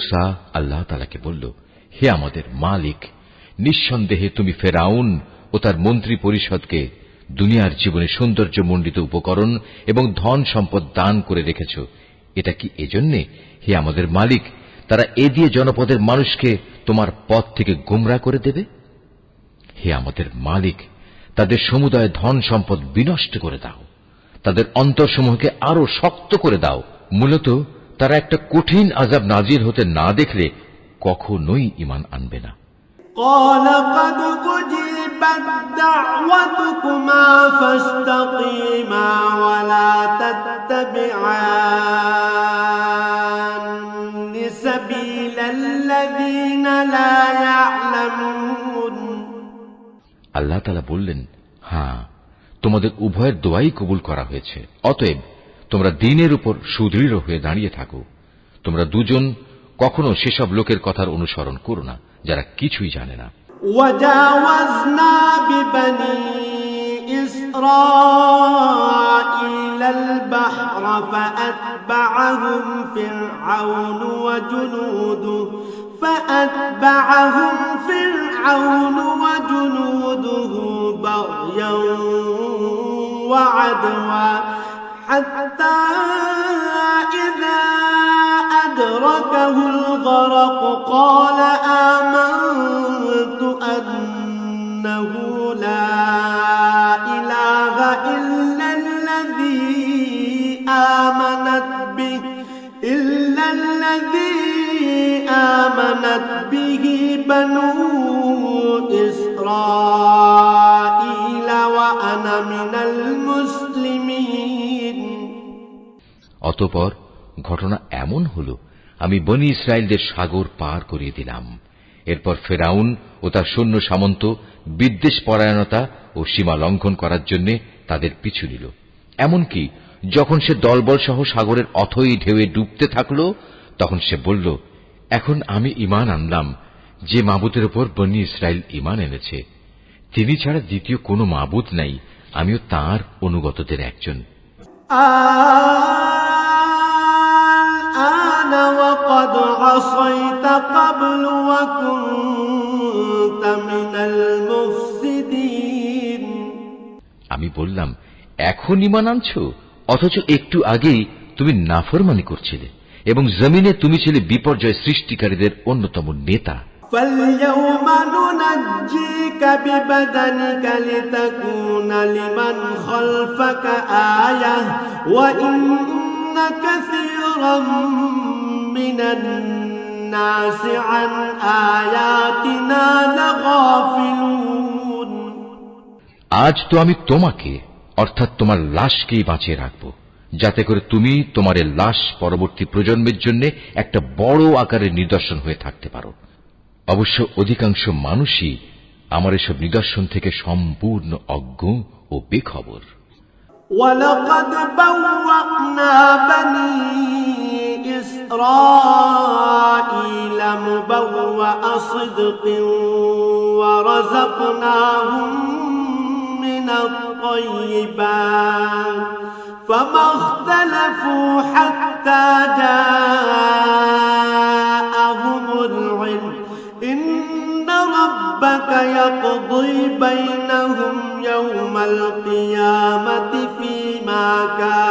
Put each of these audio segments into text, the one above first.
মুসা আল্লাহ তালাকে বলল, হে আমাদের মালিক, নিঃসন্দেহে তুমি ফেরাউন ও তার মন্ত্রী পরিষদকে দুনিয়ার জীবনে সৌন্দর্যমণ্ডিত উপকরণ এবং ধন সম্পদ দান করে রেখেছ। এটা কি এজন্যে? হে আমাদের মালিক, তারা এ দিয়ে জনপদের মানুষকে তোমার পথ থেকে গুমরা করে দেবে? হে আমাদের মালিক, তাদের সমুদায় ধন সম্পদ বিনষ্ট করে দাও। তাদের অন্তরসমূহকে আরও শক্ত করে দাও। মূলত তারা একটা কঠিন আজাব নাজির হতে না দেখলে কখনোই ইমান আনবে না قال قد أجيبت دعوتكما فاستقيما ولا تتبعان سبيل الذين لا يعلمون আল্লাহ তালা বললেন হ্যাঁ তোমাদের উভয়ের দোয়াই কবুল করা হয়েছে অতএব তোমরা দিনের উপর সুদৃঢ় হয়ে দাঁড়িয়ে থাকো তোমরা দুজন কখনো সেসব লোকের কথার অনুসরণ করো না যারা কিছুই জানে না وجاوزنا ببني إسرائيل البحر فأتبعهم فرعون وجنوده فأتبعهم فرعون وجنوده بغيا وعدوا حتى إذا أدركه الغرق قال آمنت أنه لا إله إلا الذي آمنت به إلا الذي آمنت به بنو إسرائيل وأنا من المسلمين. অতপর ঘটনা এমন হল, আমি বনি ইসরায়েলদের সাগর পার করিয়ে দিলাম। এরপর ফেরাউন ও তার সৈন্য সামন্ত বিদ্বেষ পরায়ণতা ও সীমা লঙ্ঘন করার জন্য তাদের পিছু নিল। এমনকি যখন সে দলবল সহ সাগরের অথই ঢেউয়ে ডুবতে থাকল, তখন সে বলল, এখন আমি ইমান আনলাম। যে মাবুতের ওপর বনি ইসরায়েল ইমান এনেছে, তিনি ছাড়া দ্বিতীয় কোনো মাবুত নাই। আমিও তার অনুগতদের একজন। আ وقد عصيت قبل وكنت من المفسدين আমি বললাম এখন ইমান আনছ অথচ একটু আগেই তুমি নাফরমানি করছিলে এবং জমিনে তুমি ছিলে বিপর্যয় সৃষ্টিকারীদের অন্যতম নেতা فاليوم ننجيك ببدنك لتكون لمن خلفك آية وإن كثيرا من الناس عن آياتنا لغافلون আজ তো আমি তোমাকে অর্থাৎ তোমার লাশকেই বাঁচিয়ে রাখব যাতে করে তুমি তোমার এ লাশ পরবর্তী প্রজন্মের জন্য একটা বড় আকারের নিদর্শন হয়ে থাকতে পারো অবশ্য অধিকাংশ মানুষই আমার এসব নিদর্শন থেকে সম্পূর্ণ অজ্ঞ ও বেখবর ولقد بوأنا بني إسرائيل مبوأ صدق ورزقناهم من الطيبات فما اختلفوا حتى جاءهم العلم إن ربك يقضي بينهم يوم القيامة فيما كانوا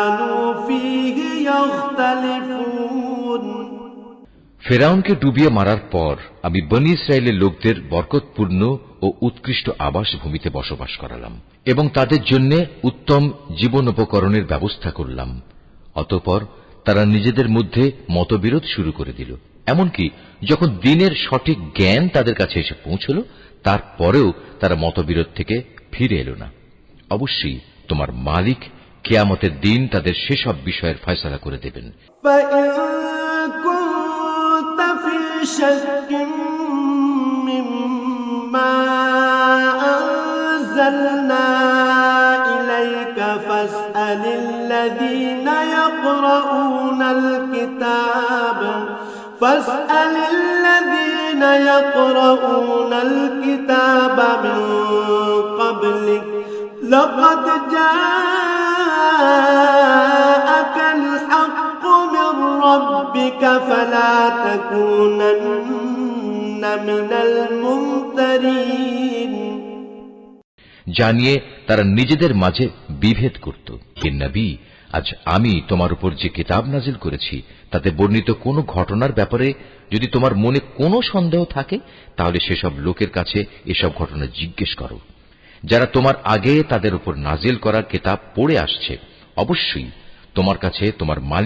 ফেরাউনকে ডুবিয়ে মারার পর আমি বনি ইসরায়েলের লোকদের বরকতপূর্ণ ও উৎকৃষ্ট আবাস ভূমিতে বসবাস করালাম এবং তাদের জন্য উত্তম জীবন উপকরণের ব্যবস্থা করলাম। অতপর তারা নিজেদের মধ্যে মতবিরোধ শুরু করে দিল। এমনকি যখন দিনের সঠিক জ্ঞান তাদের কাছে এসে পৌঁছল, তারপরেও তারা মতবিরোধ থেকে ফিরে এলো না। অবশ্যই তোমার মালিক কেয়ামতের দিন তাদের সেসব বিষয়ের ফয়সলা করে দেবেন। كنت في شك مما أنزلنا إليك فاسأل الذين يقرؤون الكتاب فاسأل الذين يقرؤون الكتاب من قبلك لقد جاءك ربك فلا تكونن من الممترين জানিয়ে তারা নিজেদের মাঝে বিভেদ করত হে নবী আজ আমি তোমার উপর যে কিতাব নাজিল করেছি তাতে বর্ণিত কোনো ঘটনার ব্যাপারে যদি তোমার মনে কোনো সন্দেহ থাকে তাহলে সেসব লোকের কাছে এসব ঘটনা জিজ্ঞেস করো যারা তোমার আগে তাদের উপর নাজিল করা কিতাব পড়ে আসছে অবশ্যই তোমার কাছে তোমার মালিক